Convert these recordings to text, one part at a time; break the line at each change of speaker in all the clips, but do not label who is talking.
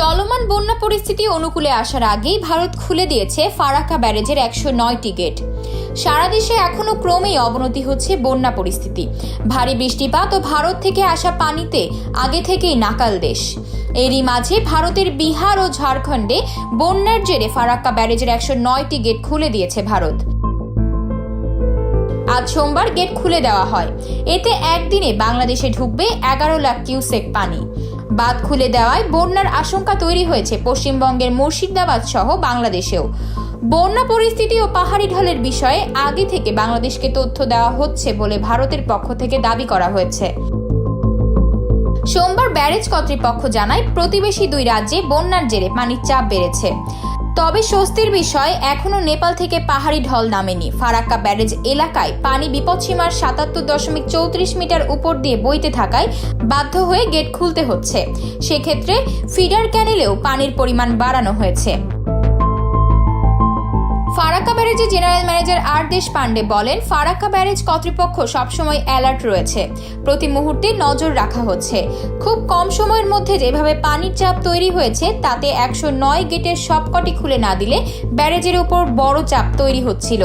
চলমান বন্যা পরিস্থিতি অনুকূলে আসার আগেই ভারত খুলে দিয়েছে ফারাক্কা ব্যারেজের একশো নয়টি গেট। সারা দেশে এখনও ক্রমেই অবনতি হচ্ছে বন্যা পরিস্থিতি। ভারী বৃষ্টিপাত ও ভারত থেকে আসা পানিতে আগে থেকেই নাকাল দেশ। এরই মাঝে ভারতের বিহার ও ঝাড়খণ্ডে বন্যার জেরে ফারাক্কা ব্যারেজের একশো নয়টি গেট খুলে দিয়েছে ভারত। আজ সোমবার গেট খুলে দেওয়া হয়। এতে একদিনে বাংলাদেশে ঢুকবে এগারো লাখ কিউসেক পানি। বাঁধ খুলে দেওয়ায় বন্যার আশঙ্কা তৈরি হয়েছে পশ্চিমবঙ্গের মুর্শিদাবাদ সহ বাংলাদেশেও। বন্যা পরিস্থিতি ও পাহাড়ি ঢলের বিষয়ে আগে থেকে বাংলাদেশকে তথ্য দেওয়া হচ্ছে বলে ভারতের পক্ষ থেকে দাবি করা হয়েছে। সোমবার ব্যারেজ কর্তৃপক্ষ জানায়, প্রতিবেশী দুই রাজ্যে বন্যার জেরে পানির চাপ বেড়েছে। তবে স্বস্তির বিষয়, এখনও নেপাল থেকে পাহাড়ি ঢল নামেনি। ফারাক্কা ব্যারেজ এলাকায় পানি বিপদসীমার সাতাত্তর দশমিক চৌত্রিশ মিটার উপর দিয়ে বইতে থাকায় বাধ্য হয়ে গেট খুলতে হচ্ছে। সেক্ষেত্রে ফিডার ক্যানেলেও পানির পরিমাণ বাড়ানো হয়েছে। ফারাক্কা ব্যারেজের জেনারেল ম্যানেজার আর দেশ পান্ডে বলেন, ফারাক্কা ব্যারেজ কর্তৃপক্ষ সবসময় অ্যালার্ট রয়েছে। প্রতি মুহূর্তে নজর রাখা হচ্ছে। খুব কম সময়ের মধ্যে যেভাবে পানির চাপ তৈরি হয়েছে, তাতে একশো নয় গেটের সবকটি খুলে না দিলে ব্যারেজের উপর বড় চাপ তৈরি হচ্ছিল।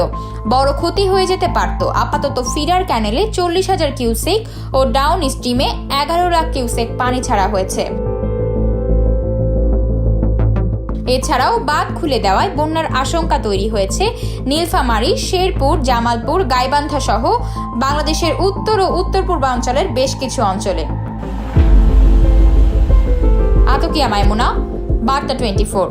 বড় ক্ষতি হয়ে যেতে পারত। আপাতত ফিডার ক্যানেলে চল্লিশ হাজার কিউসেক ও ডাউন স্ট্রিমে এগারো লাখ কিউসেক পানি ছাড়া হয়েছে। এছাড়াও বাঁধ খুলে দেওয়ায় বন্যার আশঙ্কা তৈরি হয়েছে। নীলফামারী, শেরপুর, জামালপুর গাইবান্ধা সহ বাংলাদেশের উত্তর ও উত্তর পূর্বাঞ্চলের বেশ কিছু অঞ্চলে। আতকিয়া মাইমুনা, বার্তা টোয়েন্টি ফোর।